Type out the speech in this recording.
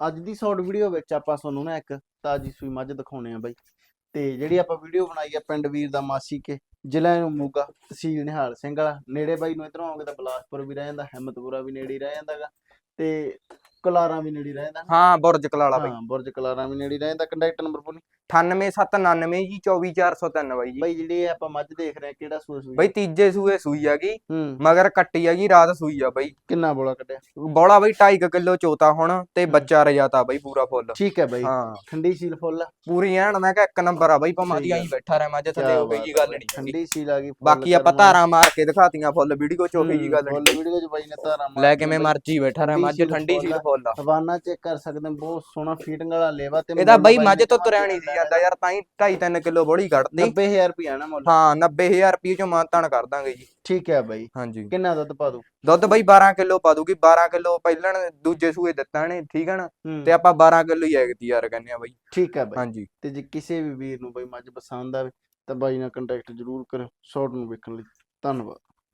ਅੱਜ ਦੀ short video ਵਿੱਚ ਆਪਾਂ ਤੁਹਾਨੂੰ ਨਾ ਇੱਕ ਤਾਜੀ ਸੂਈ ਮੱਝ ਦਿਖਾਉਣੇ ਆ ਬਾਈ। ਤੇ ਜਿਹੜੀ ਆਪਾਂ ਵੀਡੀਓ ਬਣਾਈ ਆ ਪਿੰਡ ਵੀਰ ਦਾ ਮਾਸੀ ਕੇ ਜ਼ਿਲ੍ਹਾ ਨੂੰ ਮੋਗਾ ਤਹਿਸੀਲ ਨਿਹਾਲ ਸਿੰਘ ਵਾਲਾ। ਨੇੜੇ ਬਾਈ ਨੂੰ ਇਧਰੋਂ ਆਉਂਗੇ ਤਾਂ ਬਲਾਸਪੁਰ ਵੀ ਰਹਿ ਜਾਂਦਾ ਹਿੰਮਤਪੁਰਾ ਵੀ ਨੇੜੇ ਰਹਿ ਜਾਂਦਾਗਾ ਤੇ ਕਲਾਰਾਂ ਵੀ ਨੇੜੇ ਰਹਿ ਜਾਂਦਾ। ਹਾਂ ਬੁਰਜ ਕਲਾਲਾ ਬਾਈ। ਹਾਂ ਬੁਰਜ ਕਲਾਰਾਂ ਵੀ ਨੇੜੇ ਰਹਿ ਜਾਂਦਾ ਕੰਟੈਕਟ ਨੰਬਰ ਬੋਲੀ 98799 ਜੀ 24403 ਬਾਈ ਜੀ। ਬਾਈ ਜਿਹੜੀ ਇਹ ਆਪਾਂ ਮੱਝ ਦੇਖ ਰਹੇ ਆ ਕਿਹੜਾ ਸੂਆ ਸੂਈ ਬਾਈ ਤੀਜੇ ਸੂਏ ਸੂਈ ਹੈਗੀ ਹੂੰ। ਮਗਰ ਕੱਟੀ ਹੈਗੀ ਰਾਤ ਸੂਈ ਆ ਬਾਈ। ਕਿੰਨਾ ਬੋਲਾ ਕੱਢਿਆ? ਬੋਲਾ ਬਾਈ 2.5 ਕਿਲੋ ਚੋਤਾ ਹੁਣ ਤੇ ਹੂੰ। ਬੱਚਾ ਰਜਾਤਾ ਬਾਈ ਪੂਰਾ ਫੁੱਲ। ਠੀਕ ਹੈ ਬਾਈ। ਹਾਂ। ਠੰਡੀ ਸੀਲ ਫੁੱਲ ਆ। ਪੂਰੀ ਐਨ ਮੈਂ ਕਿਹਾ ਇੱਕ ਨੰਬਰ ਆ ਬਾਈ ਭਾਵੇਂ ਦੀ ਆਈ। ਬੈਠਾ ਰਹਿ ਮੱਝ ਥੱਲੇ ਕਿਆ ਉਹ ਜੀ ਗੱਲ ਆ, ਨਹੀਂ ਠੰਡੀ ਸੀਲ ਆ ਗਈ ਫੁੱਲ ਬਾਕੀ ਆਪਾਂ ਕਰਮ। ਧਾਰਾਂ ਮਾਰ ਕੇ ਦਿਖਾਤੀਆਂ ਫੁੱਲ ਵੀਡੀਓ ਚ ਉਹੀ ਜੀ ਗੱਲ ਫੁੱਲ ਨਹੀਂ ਵੀਡੀਓ ਚ ਬਾਈ ਨੇ ਧਾਰਾਂ ਲੈ ਕਿਵੇਂ। ਮਰਜ਼ੀ ਬੈਠਾ ਰਹਿ ਮੱਝ ਠੰਡੀ ਸੀਲ ਫੁੱਲ ਆ। ਹਵਾਨਾ ਚੈੱਕ ਕਰ ਸਕਦੇ ਹੋ ਬਹੁਤ ਸੋਹਣਾ ਫੀਟਿੰਗ ਵਾਲਾ ਲੇਵਾ ਤੇ ਇਹਦਾ ਬਾਈ ਮੱਝ ਤੋਂ ਤੁਰਿਆ ਨਹੀਂ ਸੀ। ਜਾਂਦਾ ਯਾਰ ਤਾਂ ਹੀ 2.5 3 ਕਿਲੋ ਬੋੜੀ ਕੱਢਦੀ 90000 ਰੁਪਿਆ ਨਾ ਮੁੱਲ। ਹਾਂ 90000 ਰੁਪਏ ਚੋਂ ਮਾਨਤਾਨ ਕਰ ਦਾਂਗੇ ਜੀ। ਠੀਕ ਹੈ ਬਾਈ। ਹਾਂਜੀ। ਕਿੰਨਾ ਦੁੱਧ ਪਾ ਦੂ ਦੁੱਧ ਬਾਈ 12 ਕਿਲੋ ਪਾ ਦੂਗੀ 12 ਕਿਲੋ ਪਹਿਲਣ ਦੂਜੇ ਸੂਏ ਦਿੱਤਾ ਨੇ ਠੀਕ ਹੈ ਨਾ? ਤੇ ਆਪਾਂ 12 ਕਿਲੋ ਹੀ ਐਗਤੀ ਯਾਰ ਕਹਿੰਦੇ ਆ ਬਾਈ। ਠੀਕ ਹੈ ਬਾਈ। ਹਾਂਜੀ। ਤੇ ਜੇ ਕਿਸੇ ਵੀ ਵੀਰ ਨੂੰ ਬਾਈ ਮੱਝ ਪਸੰਦ ਆਵੇ ਤਾਂ ਬਾਈ ਨਾਲ ਕੰਟੈਕਟ ਜ਼ਰੂਰ ਕਰਿਓ ਸ਼ਾਰਟ ਨੂੰ ਵੇਖਣ ਲਈ। ਧੰਨਵਾਦ।